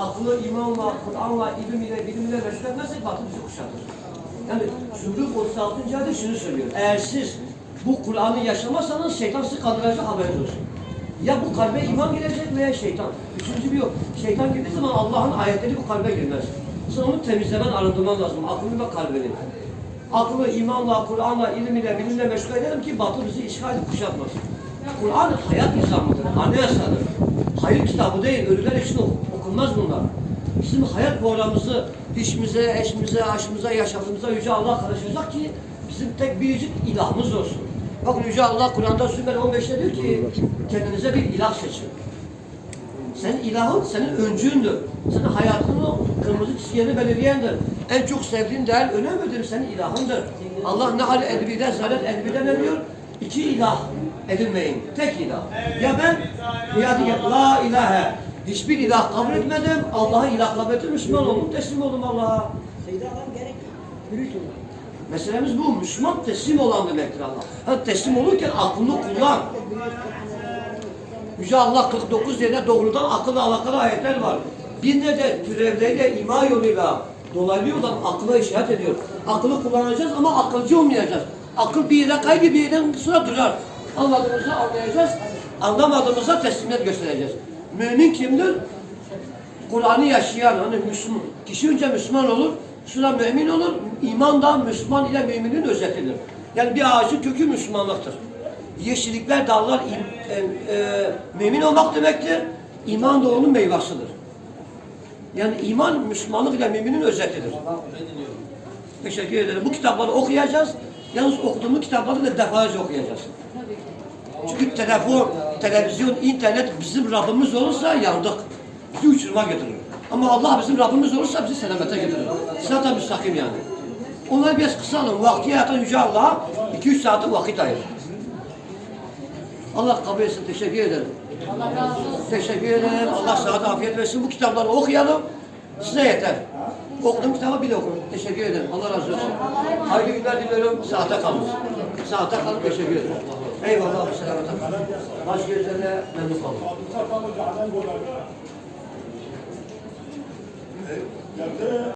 aklı imanla, Kur'an'la, ilim ile, bilim ile meşgul etmezsek batıl bizi kuşatır. Yani Zümrüt 36. ayda şunu söylüyor. Eğer siz bu Kur'an'ı yaşamazsanız şeytan sizi kandıracak haberiniz olsun. Ya bu kalbe iman girecek veya şeytan. Üçüncü bir yok. Şeytan girdiği zaman Allah'ın ayetleri bu kalbe girmez. Sen onu temizlemen, arındırman lazım. Aklını ve kalbini. Aklı imanla, Kur'an'la, ilim ile, bilimle meşgul edelim ki batıl bizi işgal edip kuşatmasın. Kur'an hayat nizamıdır, anayasadır. Hayır kitabı değil, ölüler için ok- okunmaz bunlar. Bizim hayat programımızı dişimize, eşimize, aşımıza, yaşamımıza Yüce Allah karışacak ki bizim tek biricik ilahımız olsun. Bakın Yüce Allah Kur'an'da Sümer 15'te diyor ki kendinize bir ilah seçin. Senin ilahın senin öncüğündür. Senin hayatının kırmızı çizgilerini belirleyendir. En çok sevdiğin değer önem verdiğin senin ilahındır. Allah ne hal edbide, zalet edbide ne diyor? İki ilah edinmeyin. Tek ilah. Ya ben ya diye la ilahe. Hiçbir ilah kabul etmedim. Allah'ı ilah kabul ettim. Müslüman oldum. Teslim oldum Allah'a. Seydi adam gerek yürüyüş olur. Meselemiz bu. Müslüman teslim olan demektir Allah. Ha, teslim olurken aklını kullan. Yüce Allah 49 yerde doğrudan akılla alakalı ayetler var. De türevleriyle ima yoluyla dolaylı yoldan akıla işaret ediyor. Akıllı kullanacağız ama akılcı olmayacağız. Akıl bir yere kaydı bir yerden sonra durar. Anladığımızı anlayacağız. Anlamadığımızda teslimiyet göstereceğiz. Mümin kimdir? Kur'an'ı yaşayan hani Müslüman. Kişi önce Müslüman olur, sonra mümin olur. İman da Müslüman ile müminin özetidir. Yani bir ağacın kökü Müslümanlıktır. Yeşillikler, dallar im- e, e, mümin olmak demektir. İman da onun meyvasıdır. Yani iman Müslümanlık ile müminin özetidir. Teşekkür ederim. Bu kitapları okuyacağız. Yalnız okuduğumuz kitapları da defalarca okuyacağız. Çünkü telefon, televizyon, internet bizim Rabbimiz olursa yandık. Bizi uçuruma götürür. Ama Allah bizim Rabbimiz olursa bizi selamete götürür. Sırat-ı müstakim yani. Onları biraz kısalım. Vakti yaratan Yüce Allah'a 2-3 saati vakit ayır. Allah kabul etsin. Teşekkür ederim. Allah razı olsun. Teşekkür ederim. Allah sıhhat afiyet versin. Bu kitapları okuyalım. Size yeter. Okuduğum kitabı bir de okuyun. Teşekkür ederim. Allah razı olsun. Hayırlı günler diliyorum. Saate kalın. Saate kalın. Teşekkür ederim. Eyvallah. Selamet kalın. Baş gözlerine memnun kalın.